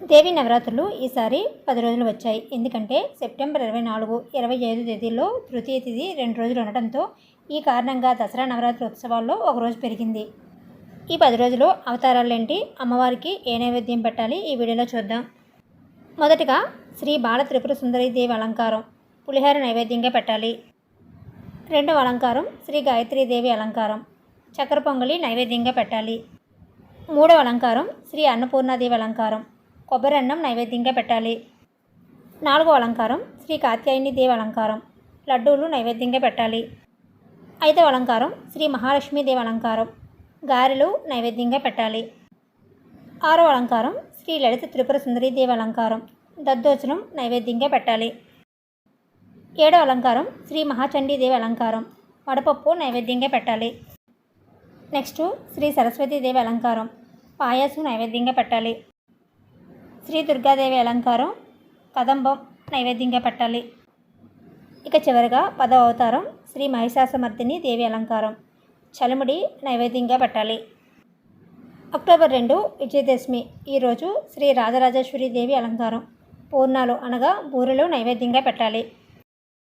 దేవి నవరాత్రులు ఈసారి పది రోజులు వచ్చాయి. ఎందుకంటే సెప్టెంబర్ ఇరవై నాలుగు ఇరవై ఐదు తేదీల్లో తృతీయ తిథి రెండు రోజులు ఉండటంతో ఈ కారణంగా దసరా నవరాత్రి ఉత్సవాల్లో ఒక రోజు పెరిగింది. ఈ పది రోజులు అవతారాలు ఏంటి అమ్మవారికి ఏ నైవేద్యం పెట్టాలి? ఈ వీడియోలో చూద్దాం. మొదటిగా శ్రీ బాల త్రిపుర సుందరి దేవి అలంకారం పులిహార నైవేద్యంగా పెట్టాలి. రెండవ అలంకారం శ్రీ గాయత్రీదేవి అలంకారం చక్కెర పొంగలి నైవేద్యంగా పెట్టాలి. మూడవ అలంకారం శ్రీ అన్నపూర్ణాదేవి అలంకారం కొబ్బరి అన్నం నైవేద్యంగా పెట్టాలి. నాలుగో అలంకారం శ్రీ కాత్యాయని దేవి అలంకారం. లడ్డూలు నైవేద్యంగా పెట్టాలి. ఐదవ అలంకారం శ్రీ మహాలక్ష్మీదేవి అలంకారం. గారెలు నైవేద్యంగా పెట్టాలి. ఆరవ అలంకారం శ్రీ లలిత త్రిపుర సుందరీదేవి అలంకారం. దద్దోచనం నైవేద్యంగా పెట్టాలి. ఏడవ అలంకారం శ్రీ మహాచండీ దేవి అలంకారం. వడపప్పు నైవేద్యంగా పెట్టాలి. నెక్స్ట్ శ్రీ సరస్వతీదేవి అలంకారం. పాయాసం నైవేద్యంగా పెట్టాలి. శ్రీ దుర్గాదేవి అలంకారం కదంబం నైవేద్యంగా పెట్టాలి. ఇక చివరిగా పదవ అవతారం శ్రీ మహిషాసమర్థిని దేవి అలంకారం చలిముడి నైవేద్యంగా పెట్టాలి. అక్టోబర్ రెండు విజయదశమి ఈరోజు శ్రీ రాజరాజేశ్వరి దేవి అలంకారం పూర్ణాలు అనగా బూరెలు నైవేద్యంగా పెట్టాలి.